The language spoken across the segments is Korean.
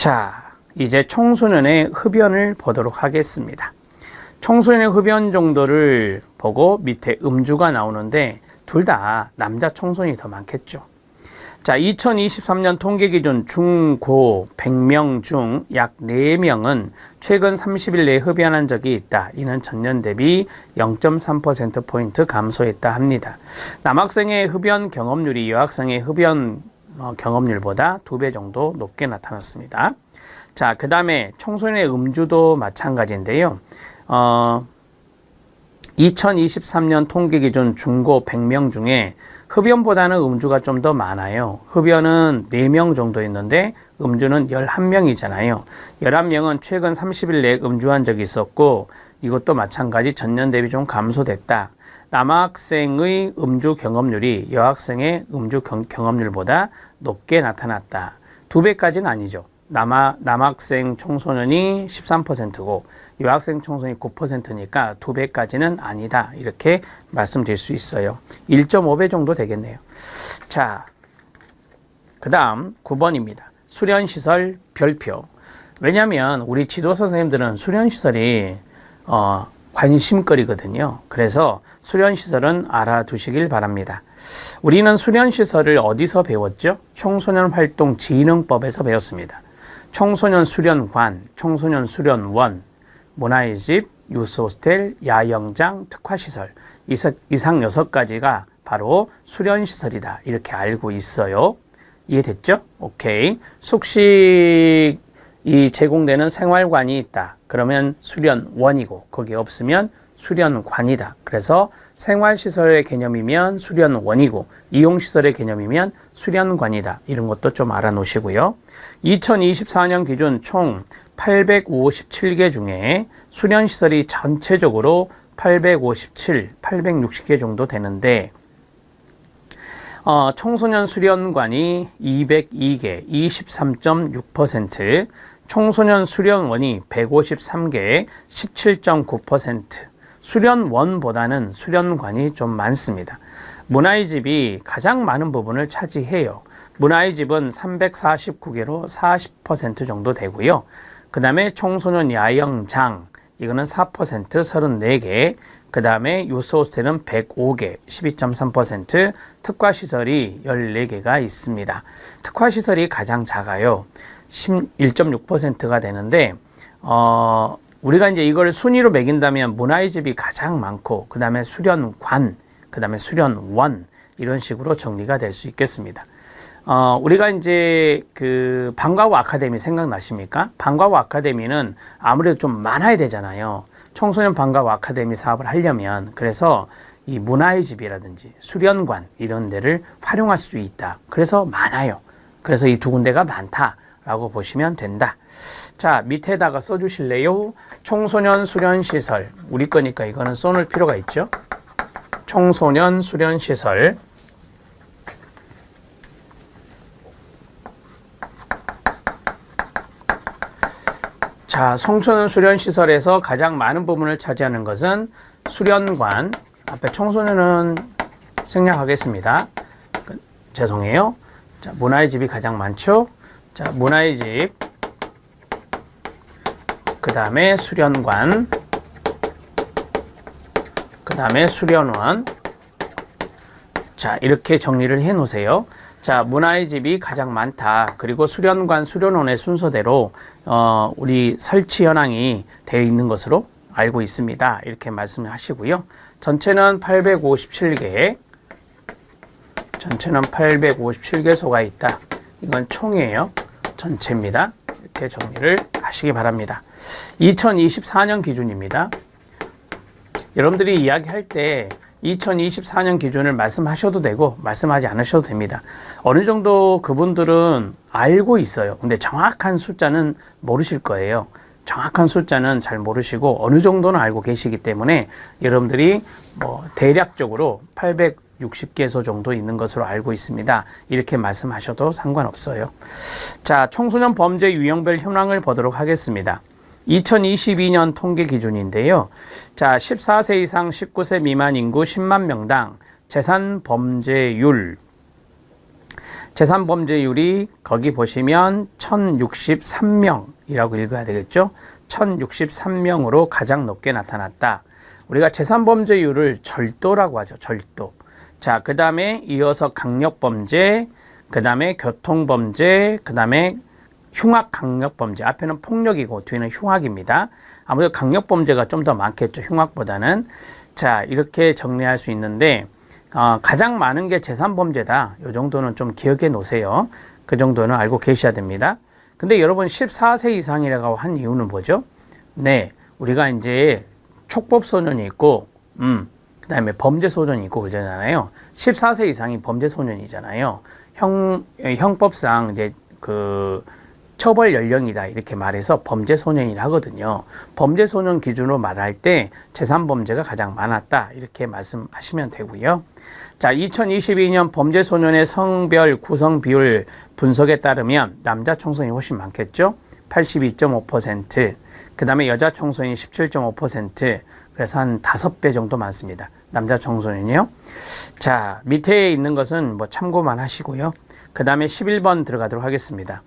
자, 이제 청소년의 흡연을 보도록 하겠습니다. 청소년의 흡연 정도를 보고 밑에 음주가 나오는데 둘 다 남자 청소년이 더 많겠죠. 자, 2023년 통계 기준 중고 100명 중 약 4명은 최근 30일 내에 흡연한 적이 있다. 이는 전년 대비 0.3%포인트 감소했다 합니다. 남학생의 흡연 경험률이 여학생의 흡연 어, 경험률보다 두 배 정도 높게 나타났습니다. 자, 그 다음에 청소년의 음주도 마찬가지인데요. 어, 2023년 통계 기준 중고 100명 중에 흡연보다는 음주가 좀 더 많아요. 흡연은 4명 정도 있는데 음주는 11명이잖아요. 11명은 최근 30일 내에 음주한 적이 있었고 이것도 마찬가지 전년 대비 좀 감소됐다. 남학생의 음주 경험률이 여학생의 음주 경, 경험률보다 높게 나타났다. 두 배까지는 아니죠. 남아, 남학생 청소년이 13%고 여학생 청소년이 9%니까 두 배까지는 아니다. 이렇게 말씀드릴 수 있어요. 1.5배 정도 되겠네요. 자, 그 다음 9번입니다. 수련시설 별표. 왜냐하면 우리 지도 선생님들은 수련시설이 어, 관심거리거든요. 그래서 수련시설은 알아두시길 바랍니다. 우리는 수련시설을 어디서 배웠죠? 청소년 활동 진흥법에서 배웠습니다. 청소년 수련관, 청소년 수련원, 문화의 집, 유스호스텔, 야영장, 특화시설 이상 여섯 가지가 바로 수련시설이다. 이렇게 알고 있어요. 이해됐죠? 오케이. 숙식이 제공되는 생활관이 있다. 그러면 수련원이고 거기 없으면 수련관이다. 그래서 생활시설의 개념이면 수련원이고 이용시설의 개념이면 수련관이다. 이런 것도 좀 알아놓으시고요. 2024년 기준 총 857개 중에 수련시설이 전체적으로 857, 860개 정도 되는데 어, 청소년 수련관이 202개, 23.6%, 청소년 수련원이 153개, 17.9%, 수련원보다는 수련관이 좀 많습니다. 문화의 집이 가장 많은 부분을 차지해요. 문화의 집은 349개로 40% 정도 되고요. 그 다음에 청소년 야영장, 이거는 4% 34개, 그 다음에 유스 호스텔은 105개, 12.3%, 특화 시설이 14개가 있습니다. 특화 시설이 가장 작아요. 1.6%가 되는데, 어, 우리가 이제 이걸 순위로 매긴다면 문화의 집이 가장 많고, 그 다음에 수련관, 그 다음에 수련원, 이런 식으로 정리가 될 수 있겠습니다. 어, 우리가 이제 그 방과후 아카데미 생각나십니까? 방과후 아카데미는 아무래도 좀 많아야 되잖아요. 청소년 방과후 아카데미 사업을 하려면 그래서 이 문화의 집이라든지 수련관 이런 데를 활용할 수 있다. 그래서 많아요. 그래서 이 두 군데가 많다 라고 보시면 된다. 자, 밑에다가 써주실래요? 청소년 수련 시설. 우리 거니까 이거는 써놓을 필요가 있죠. 청소년 수련 시설. 자, 청소년 수련 시설에서 가장 많은 부분을 차지하는 것은 수련관. 앞에 청소년은 생략하겠습니다. 그, 죄송해요. 자, 문화의 집이 가장 많죠. 자, 문화의 집. 그 다음에 수련관. 그 다음에 수련원. 자, 이렇게 정리를 해 놓으세요. 자, 문화의 집이 가장 많다. 그리고 수련관, 수련원의 순서대로 어, 우리 설치 현황이 되어 있는 것으로 알고 있습니다. 이렇게 말씀을 하시고요. 전체는 857개. 전체는 857개소가 있다. 이건 총이에요. 전체입니다. 이렇게 정리를 하시기 바랍니다. 2024년 기준입니다. 여러분들이 이야기할 때 2024년 기준을 말씀하셔도 되고 말씀하지 않으셔도 됩니다. 어느 정도 그분들은 알고 있어요. 근데 정확한 숫자는 모르실 거예요. 정확한 숫자는 잘 모르시고 어느 정도는 알고 계시기 때문에 여러분들이 뭐 대략적으로 860개소 정도 있는 것으로 알고 있습니다. 이렇게 말씀하셔도 상관없어요. 자, 청소년 범죄 유형별 현황을 보도록 하겠습니다. 2022년 통계 기준인데요. 자, 14세 이상 19세 미만 인구 10만 명당 재산 범죄율. 재산 범죄율이 거기 보시면 1063명이라고 읽어야 되겠죠? 1063명으로 가장 높게 나타났다. 우리가 재산 범죄율을 절도라고 하죠. 절도. 자, 그 다음에 이어서 강력 범죄, 그 다음에 교통 범죄, 그 다음에 흉악 강력 범죄. 앞에는 폭력이고 뒤에는 흉악입니다. 아무래도 강력 범죄가 좀 더 많겠죠. 흉악보다는. 자, 이렇게 정리할 수 있는데 어, 가장 많은 게 재산 범죄다. 이 정도는 좀 기억해 놓으세요. 그 정도는 알고 계셔야 됩니다. 근데 여러분 14세 이상이라고 한 이유는 뭐죠? 네, 우리가 이제 촉법 소년이 있고, 음, 그 다음에 범죄 소년이 있고 그러잖아요. 14세 이상이 범죄 소년이잖아요. 형 형법상 이제 그 처벌 연령이다 이렇게 말해서 범죄 소년이라 하거든요. 범죄 소년 기준으로 말할 때 재산 범죄가 가장 많았다 이렇게 말씀하시면 되고요. 자, 2022년 범죄 소년의 성별 구성 비율 분석에 따르면 남자 총선이 훨씬 많겠죠. 82.5%. 그 다음에 여자 총선이 17.5%. 그래서 한 다섯 배 정도 많습니다. 남자 청소년이요. 자, 밑에 있는 것은 뭐 참고만 하시고요. 그 다음에 11번 들어가도록 하겠습니다.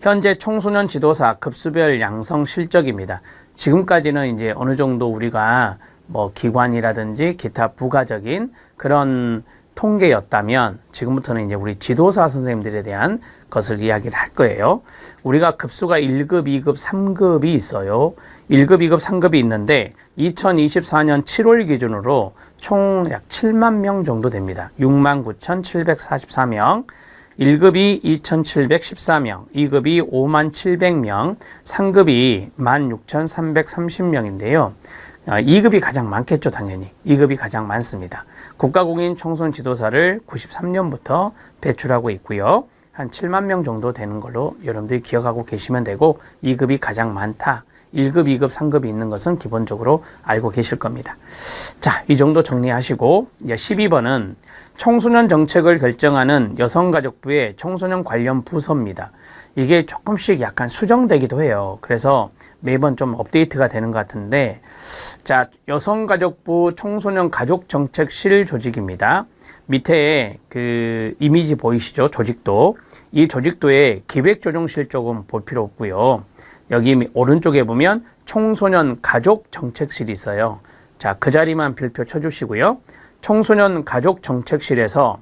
현재 청소년 지도사 급수별 양성 실적입니다. 지금까지는 이제 어느 정도 우리가 뭐 기관이라든지 기타 부가적인 그런 통계였다면 지금부터는 이제 우리 지도사 선생님들에 대한 것을 이야기를 할 거예요. 우리가 급수가 1급, 2급, 3급이 있어요. 1급, 2급, 3급이 있는데 2024년 7월 기준으로 총 약 7만 명 정도 됩니다. 6만 9,744명. 1급이 2,714명, 2급이 5만 700명, 3급이 16,330명인데요. 2급이 아, 가장 많겠죠, 당연히. 2급이 가장 많습니다. 국가공인 청소년 지도사를 93년부터 배출하고 있고요. 한 7만 명 정도 되는 걸로 여러분들이 기억하고 계시면 되고 2급이 가장 많다. 1급, 2급, 3급이 있는 것은 기본적으로 알고 계실 겁니다. 자, 이 정도 정리하시고 12번은 청소년 정책을 결정하는 여성가족부의 청소년 관련 부서입니다. 이게 조금씩 약간 수정되기도 해요. 그래서 매번 좀 업데이트가 되는 것 같은데 자, 여성가족부 청소년 가족정책실 조직입니다. 밑에 그 이미지 보이시죠? 조직도. 이 조직도에 기획조정실 조금 볼 필요 없고요. 여기 오른쪽에 보면 청소년 가족 정책실이 있어요. 자, 그 자리만 별표 쳐주시고요. 청소년 가족 정책실에서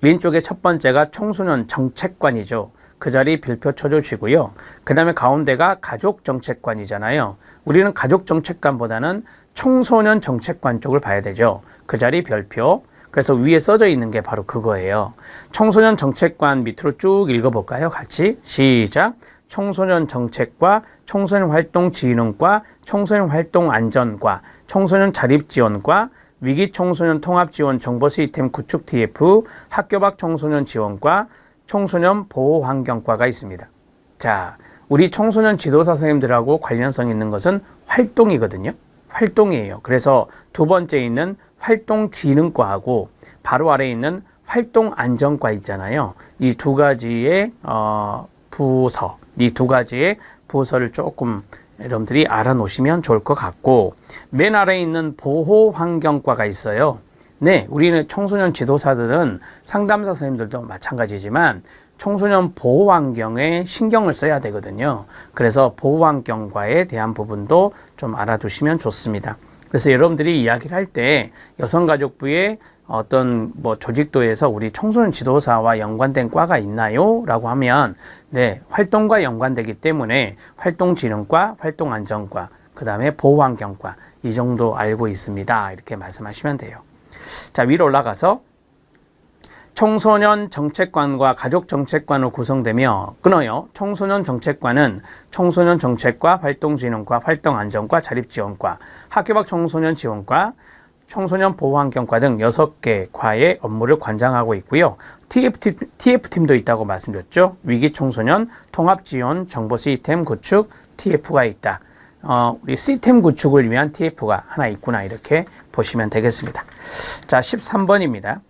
왼쪽에 첫 번째가 청소년 정책관이죠. 그 자리 별표 쳐주시고요. 그 다음에 가운데가 가족 정책관이잖아요. 우리는 가족 정책관보다는 청소년 정책관 쪽을 봐야 되죠. 그 자리 별표. 그래서 위에 써져 있는 게 바로 그거예요. 청소년 정책관 밑으로 쭉 읽어볼까요? 같이 시작. 청소년 정책과 청소년 활동 지원과 청소년 활동 안전과 청소년 자립 지원과 위기 청소년 통합 지원 정보 시스템 구축 TF 학교 밖 청소년 지원과 청소년 보호 환경과가 있습니다. 자, 우리 청소년 지도사 선생님들하고 관련성 있는 것은 활동이거든요. 활동이에요. 그래서 두 번째 있는 활동 지능과하고 바로 아래에 있는 활동 안전과 있잖아요. 이 두 가지의 어, 부서, 이 두 가지의 부서를 조금 여러분들이 알아놓으시면 좋을 것 같고 맨 아래에 있는 보호환경과가 있어요. 네, 우리는 청소년 지도사들은 상담사 선생님들도 마찬가지지만 청소년 보호환경에 신경을 써야 되거든요. 그래서 보호환경과에 대한 부분도 좀 알아두시면 좋습니다. 그래서 여러분들이 이야기를 할 때 여성가족부의 어떤 뭐 조직도에서 우리 청소년 지도사와 연관된 과가 있나요? 라고 하면 네, 활동과 연관되기 때문에 활동진흥과, 활동안전과, 그 다음에 보호환경과 이 정도 알고 있습니다. 이렇게 말씀하시면 돼요. 자, 위로 올라가서 청소년 정책관과 가족 정책관으로 구성되며 끊어요. 청소년 정책관은 청소년 정책과 활동진흥과 활동 안전과 자립 지원과 학교 밖 청소년 지원과 청소년 보호환경과 등 6개 과의 업무를 관장하고 있고요. TF팀, TF팀도 있다고 말씀드렸죠. 위기 청소년 통합지원 정보 시스템 구축 TF가 있다. 어, 우리 시스템 구축을 위한 TF가 하나 있구나 이렇게 보시면 되겠습니다. 자, 13번입니다.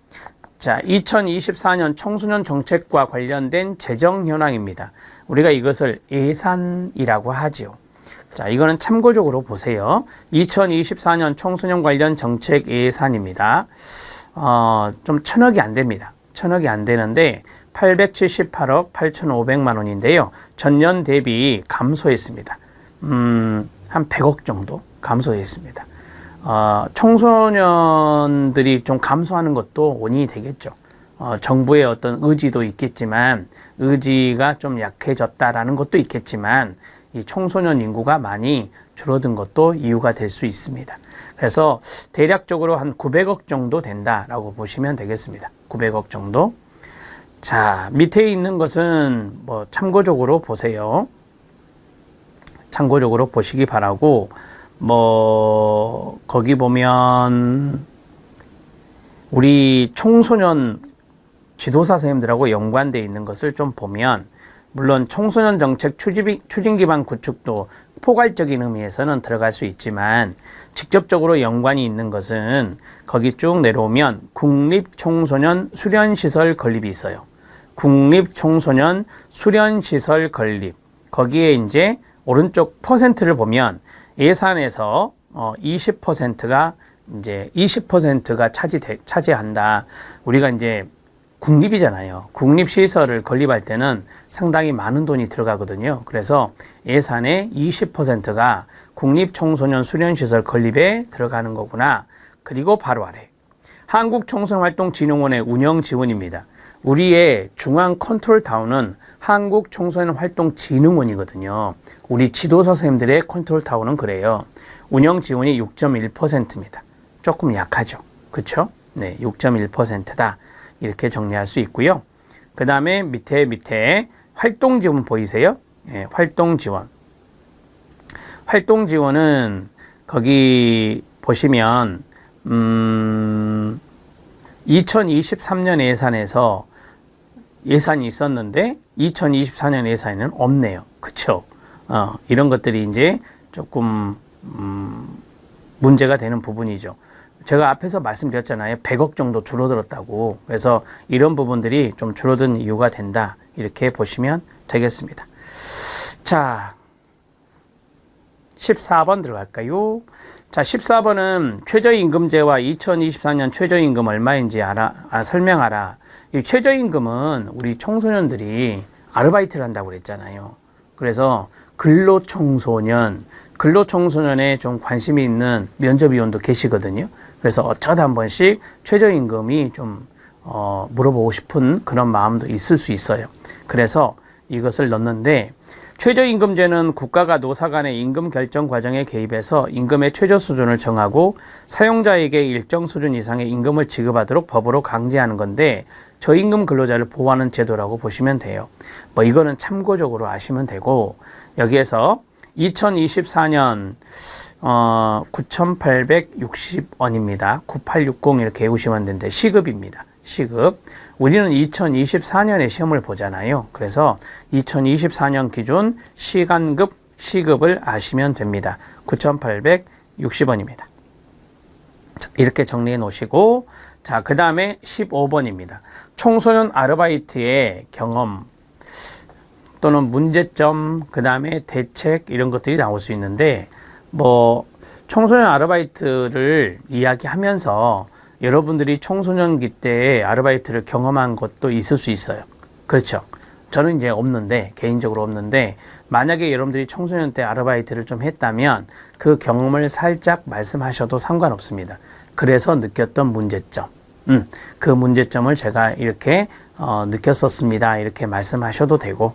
자, 2024년 청소년 정책과 관련된 재정 현황입니다. 우리가 이것을 예산이라고 하지요. 자, 이거는 참고적으로 보세요. 2024년 청소년 관련 정책 예산입니다. 어, 좀 천억이 안 됩니다. 천억이 안 되는데 878억 8,500만 원인데요. 전년 대비 감소했습니다. 음, 한 100억 정도 감소했습니다. 어, 청소년들이 좀 감소하는 것도 원인이 되겠죠. 어, 정부의 어떤 의지도 있겠지만 의지가 좀 약해졌다라는 것도 있겠지만 이 청소년 인구가 많이 줄어든 것도 이유가 될 수 있습니다. 그래서 대략적으로 한 900억 정도 된다라고 보시면 되겠습니다. 900억 정도. 자, 밑에 있는 것은 뭐 참고적으로 보세요. 참고적으로 보시기 바라고 뭐 거기 보면 우리 청소년 지도사 선생님들하고 연관돼 있는 것을 좀 보면 물론 청소년 정책 추진, 기반 구축도 포괄적인 의미에서는 들어갈 수 있지만 직접적으로 연관이 있는 것은 거기 쭉 내려오면 국립 청소년 수련 시설 건립이 있어요. 국립 청소년 수련 시설 건립. 거기에 이제 오른쪽 퍼센트를 보면 예산에서 어 20%가 이제 20%가 차지 차지한다. 우리가 이제 국립이잖아요. 국립 시설을 건립할 때는 상당히 많은 돈이 들어가거든요. 그래서 예산의 20%가 국립 청소년 수련 시설 건립에 들어가는 거구나. 그리고 바로 아래. 한국 청소년 활동 진흥원의 운영 지원입니다. 우리의 중앙 컨트롤 타운은 한국 청소년 활동 진흥원이거든요. 우리 지도사 선생님들의 컨트롤 타운은 그래요. 운영 지원이 6.1%입니다. 조금 약하죠. 그렇죠? 네, 6.1%다. 이렇게 정리할 수 있고요. 그 다음에 밑에 밑에 활동 지원 보이세요? 예, 활동 지원. 활동 지원은 거기 보시면 음 2023년 예산에서 예산이 있었는데 2024년 예산에는 없네요. 그렇죠? 어, 이런 것들이 이제 조금 음, 문제가 되는 부분이죠. 제가 앞에서 말씀드렸잖아요. 100억 정도 줄어들었다고. 그래서 이런 부분들이 좀 줄어든 이유가 된다. 이렇게 보시면 되겠습니다. 자, 14번 들어갈까요? 자, 14번은 최저임금제와 2024년 최저임금 얼마인지 알아, 아, 설명하라. 이 최저임금은 우리 청소년들이 아르바이트를 한다고 그랬잖아요. 그래서 근로청소년, 근로청소년에 좀 관심이 있는 면접위원도 계시거든요. 그래서 어쩌다 한 번씩 최저임금이 좀 어, 물어보고 싶은 그런 마음도 있을 수 있어요. 그래서 이것을 넣는데 최저임금제는 국가가 노사 간의 임금 결정 과정에 개입해서 임금의 최저 수준을 정하고 사용자에게 일정 수준 이상의 임금을 지급하도록 법으로 강제하는 건데 저임금 근로자를 보호하는 제도라고 보시면 돼요. 뭐 이거는 참고적으로 아시면 되고 여기에서 2024년 어, 9,860원입니다. 9860 이렇게 외우시면 되는데 시급입니다. 시급. 우리는 2024년에 시험을 보잖아요. 그래서 2024년 기준 시간급 시급을 아시면 됩니다. 9,860원입니다. 이렇게 정리해 놓으시고 자, 그 다음에 15번입니다. 청소년 아르바이트의 경험 또는 문제점, 그 다음에 대책 이런 것들이 나올 수 있는데 뭐 청소년 아르바이트를 이야기하면서 여러분들이 청소년기 때 아르바이트를 경험한 것도 있을 수 있어요. 그렇죠. 저는 이제 없는데 개인적으로 없는데 만약에 여러분들이 청소년 때 아르바이트를 좀 했다면 그 경험을 살짝 말씀하셔도 상관없습니다. 그래서 느꼈던 문제점, 음, 그 문제점을 제가 이렇게 어, 느꼈었습니다. 이렇게 말씀하셔도 되고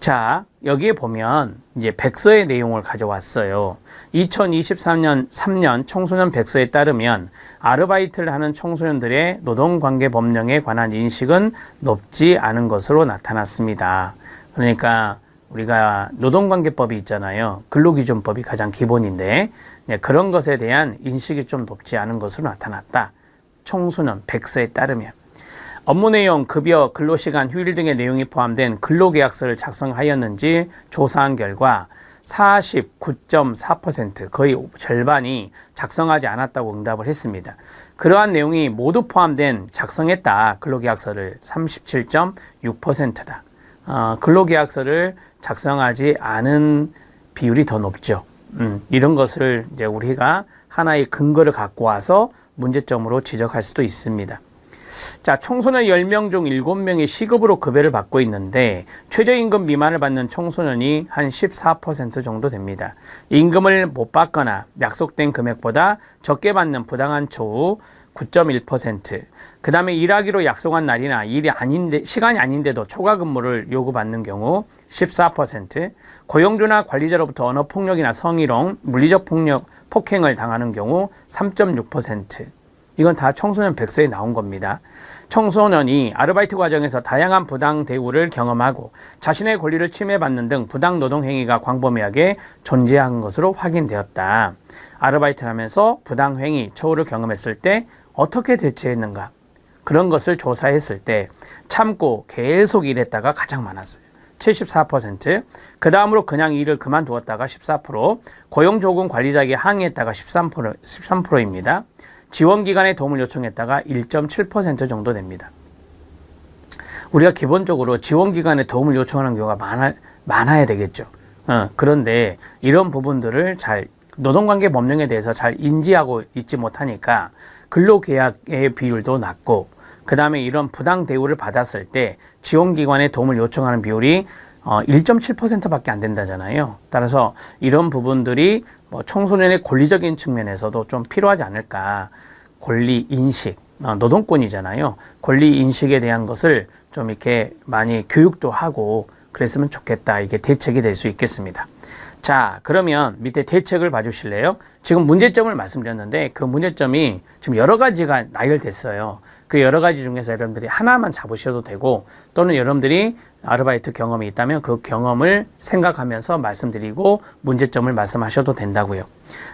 자, 여기에 보면 이제 백서의 내용을 가져왔어요. 2023년 3년 청소년 백서에 따르면 아르바이트를 하는 청소년들의 노동관계 법령에 관한 인식은 높지 않은 것으로 나타났습니다. 그러니까 우리가 노동관계법이 있잖아요. 근로기준법이 가장 기본인데 네, 그런 것에 대한 인식이 좀 높지 않은 것으로 나타났다. 청소년 백서에 따르면 업무 내용, 급여, 근로시간, 휴일 등의 내용이 포함된 근로계약서를 작성하였는지 조사한 결과 49.4% 거의 절반이 작성하지 않았다고 응답을 했습니다. 그러한 내용이 모두 포함된 작성했다 근로계약서를 37.6%다. 어, 근로계약서를 작성하지 않은 비율이 더 높죠. 음, 이런 것을 이제 우리가 하나의 근거를 갖고 와서 문제점으로 지적할 수도 있습니다. 자, 청소년 10명 중 7명이 시급으로 급여를 받고 있는데 최저임금 미만을 받는 청소년이 한 14% 정도 됩니다. 임금을 못 받거나 약속된 금액보다 적게 받는 부당한 처우 9.1%. 그 다음에 일하기로 약속한 날이나 일이 아닌데, 시간이 아닌데도 초과 근무를 요구받는 경우 14%. 고용주나 관리자로부터 언어폭력이나 성희롱, 물리적 폭력, 폭행을 당하는 경우 3.6%. 이건 다 청소년 백서에 나온 겁니다. 청소년이 아르바이트 과정에서 다양한 부당 대우를 경험하고 자신의 권리를 침해받는 등 부당 노동 행위가 광범위하게 존재한 것으로 확인되었다. 아르바이트를 하면서 부당 행위, 처우를 경험했을 때 어떻게 대처했는가? 그런 것을 조사했을 때 참고 계속 일했다가 가장 많았어요. 74%. 그 다음으로 그냥 일을 그만두었다가 14%, 고용조건 관리자에게 항의했다가 13%, 13%입니다. 지원기관에 도움을 요청했다가 1.7% 정도 됩니다. 우리가 기본적으로 지원기관에 도움을 요청하는 경우가 많아, 많아야 되겠죠. 어, 그런데 이런 부분들을 잘 노동관계 법령에 대해서 잘 인지하고 있지 못하니까 근로계약의 비율도 낮고 그 다음에 이런 부당 대우를 받았을 때 지원기관에 도움을 요청하는 비율이 어, 1.7%밖에 안 된다잖아요. 따라서 이런 부분들이 뭐 청소년의 권리적인 측면에서도 좀 필요하지 않을까. 권리 인식, 어, 노동권이잖아요. 권리 인식에 대한 것을 좀 이렇게 많이 교육도 하고 그랬으면 좋겠다. 이게 대책이 될 수 있겠습니다. 자, 그러면 밑에 대책을 봐주실래요? 지금 문제점을 말씀드렸는데 그 문제점이 지금 여러 가지가 나열됐어요. 그 여러 가지 중에서 여러분들이 하나만 잡으셔도 되고 또는 여러분들이 아르바이트 경험이 있다면 그 경험을 생각하면서 말씀드리고 문제점을 말씀하셔도 된다고요.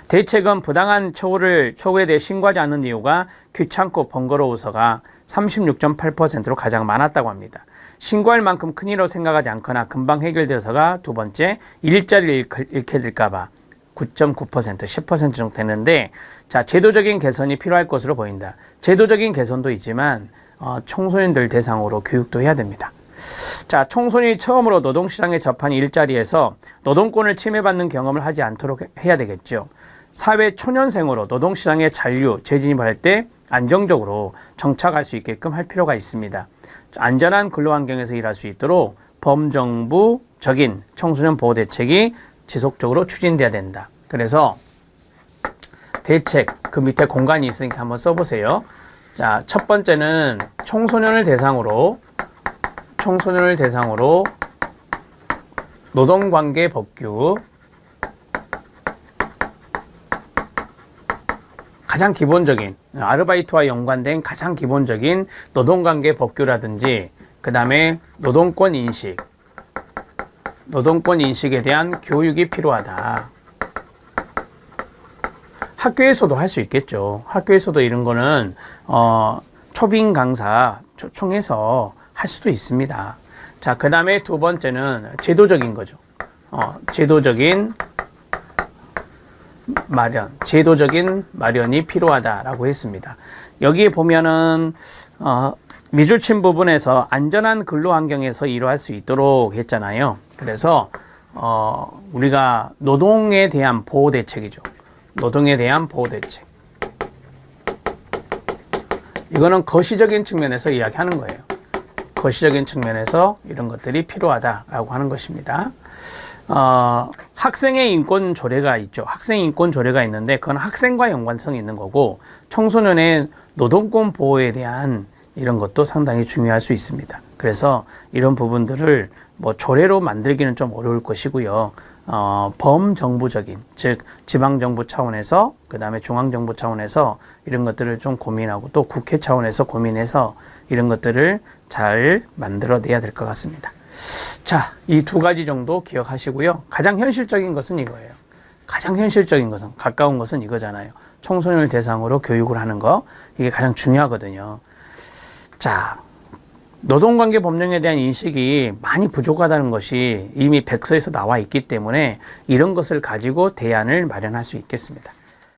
대책은 부당한 처우를 처우에 대해 신고하지 않는 이유가 귀찮고 번거로워서가 36.8%로 가장 많았다고 합니다. 신고할 만큼 큰일로 생각하지 않거나 금방 해결되어서가 두 번째 일자리를 잃게 될까봐 9.9% 10% 정도 되는데 자 제도적인 개선이 필요할 것으로 보인다. 제도적인 개선도 있지만 어, 청소년들 대상으로 교육도 해야 됩니다. 자, 청소년이 처음으로 노동시장에 접한 일자리에서 노동권을 침해받는 경험을 하지 않도록 해야 되겠죠. 사회 초년생으로 노동시장에 잔류, 재진입할 때 안정적으로 정착할 수 있게끔 할 필요가 있습니다. 안전한 근로환경에서 일할 수 있도록 범정부적인 청소년 보호 대책이 지속적으로 추진돼야 된다. 그래서 대책 그 밑에 공간이 있으니까 한번 써보세요. 자, 첫 번째는 청소년을 대상으로 청소년을 대상으로 노동관계 법규 가장 기본적인 아르바이트와 연관된 가장 기본적인 노동관계 법규라든지 그 다음에 노동권 인식 노동권 인식에 대한 교육이 필요하다. 학교에서도 할 수 있겠죠. 학교에서도 이런 거는 어, 초빙 강사 초청해서 할 수도 있습니다. 자, 그 다음에 두 번째는 제도적인 거죠. 어, 제도적인 마련, 제도적인 마련이 필요하다라고 했습니다. 여기에 보면은 어, 미줄침 부분에서 안전한 근로 환경에서 일할 수 있도록 했잖아요. 그래서 어, 우리가 노동에 대한 보호 대책이죠. 노동에 대한 보호 대책. 이거는 거시적인 측면에서 이야기하는 거예요. 거시적인 측면에서 이런 것들이 필요하다라고 하는 것입니다. 어, 학생의 인권 조례가 있죠. 학생 인권 조례가 있는데 그건 학생과 연관성이 있는 거고 청소년의 노동권 보호에 대한 이런 것도 상당히 중요할 수 있습니다. 그래서 이런 부분들을 뭐 조례로 만들기는 좀 어려울 것이고요. 어, 범정부적인, 즉, 지방 정부 차원에서, 그 다음에 중앙 정부 차원에서 이런 것들을 좀 고민하고 또 국회 차원에서 고민해서 이런 것들을 잘 만들어 내야 될 것 같습니다. 자, 이 두 가지 정도 기억하시고요. 가장 현실적인 것은 이거예요. 가장 현실적인 것은, 가까운 것은 이거잖아요. 청소년을 대상으로 교육을 하는 거. 이게 가장 중요하거든요. 자, 노동관계 법령에 대한 인식이 많이 부족하다는 것이 이미 백서에서 나와 있기 때문에 이런 것을 가지고 대안을 마련할 수 있겠습니다.